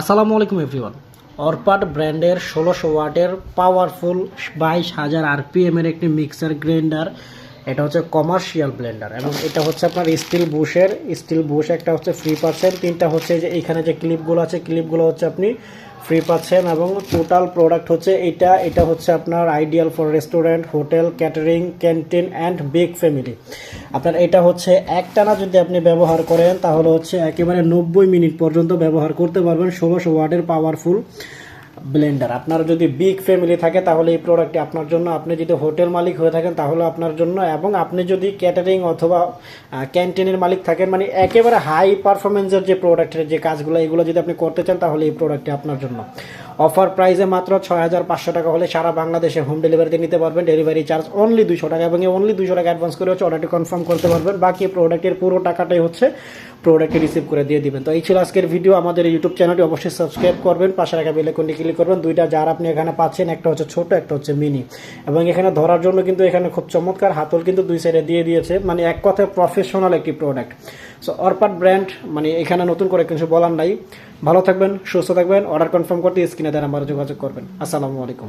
আসসালামু আলাইকুম এভরিওয়ান। অরপাট ব্র্যান্ডের ষোলোশো ওয়াটের পাওয়ারফুল বাইশ হাজার আরপিএমের একটি মিক্সার গ্রাইন্ডার এটা হচ্ছে কমার্শিয়াল ব্লেন্ডার এবং এটা হচ্ছে আপনার স্টিল বুশের স্টিল বুশ একটা হচ্ছে ফ্রি পাচ্ছেন তিনটা হচ্ছে যে এখানে যে ক্লিপগুলো আছে ক্লিপগুলো হচ্ছে আপনি ফ্রি পাচ্ছেন এবং টোটাল প্রোডাক্ট হচ্ছে এটা এটা হচ্ছে আপনার ideal for restaurant hotel catering canteen and big family আপনার এটা হচ্ছে একটানা যদি আপনি ব্যবহার করেন তাহলে হচ্ছে একেবারে নব্বই মিনিট পর্যন্ত ব্যবহার করতে পারবেন, ষোলোশো ওয়াটের পাওয়ারফুল ব্লেন্ডার আপনার যদি বিগ ফ্যামিলি থাকে, তাহলে এই প্রোডাক্টটি আপনার জন্য, আপনি যদি হোটেল মালিক হয়ে থাকেন, তাহলে আপনার জন্য, এবং আপনি যদি ক্যাটারিং অথবা ক্যান্টিনের মালিক থাকেন মানে একেবারে হাই পারফরমেন্সের যে প্রোডাক্টের যে কাজগুলো, এগুলো যদি আপনি করতে চান, তাহলে এই প্রোডাক্টটি আপনার জন্য। অফার প্রাইসে মাত্র ছয় হাজার পাঁচশো টাকা হলে সারা বাংলাদেশে হোম ডেলিভারিতে নিতে পারবেন। ডেলিভারি চার্জ অনলি দুশো টাকা, এবং অনলি দুশো টাকা অ্যাডভান্স করে হচ্ছে অর্ডারটি কনফার্ম করতে পারবেন। বাকি প্রোডাক্টের পুরো টাকাটাই হচ্ছে প্রোডাক্টে রিসিভ করে দিয়ে দিবেন। তো এই ছিল আজকের ভিডিও আমাদের ইউটিউব চ্যানেলটি অবশ্যই সাবস্ক্রাইব করবেন, পাশে রাখা বেলেকনটি ক্লিক করবেন। দুইটা যার আপনি এখানে পাচ্ছেন, একটা হচ্ছে ছোট, একটা হচ্ছে মিনি এবং এখানে ধরার জন্য কিন্তু এখানে খুব চমৎকার হাতল কিন্তু দুই সাইডে দিয়ে দিয়েছে। মানে এক কথায় প্রফেশনাল একটি প্রোডাক্ট সো অরপাট ব্র্যান্ড মানে এখানে নতুন করে কিছু বলার নাই। ভালো থাকবেন, সুস্থ থাকবেন। অর্ডার কনফার্ম করতে স্ক্রিনে দেন আমার যোগাযোগ করবেন। আসসালামু আলাইকুম।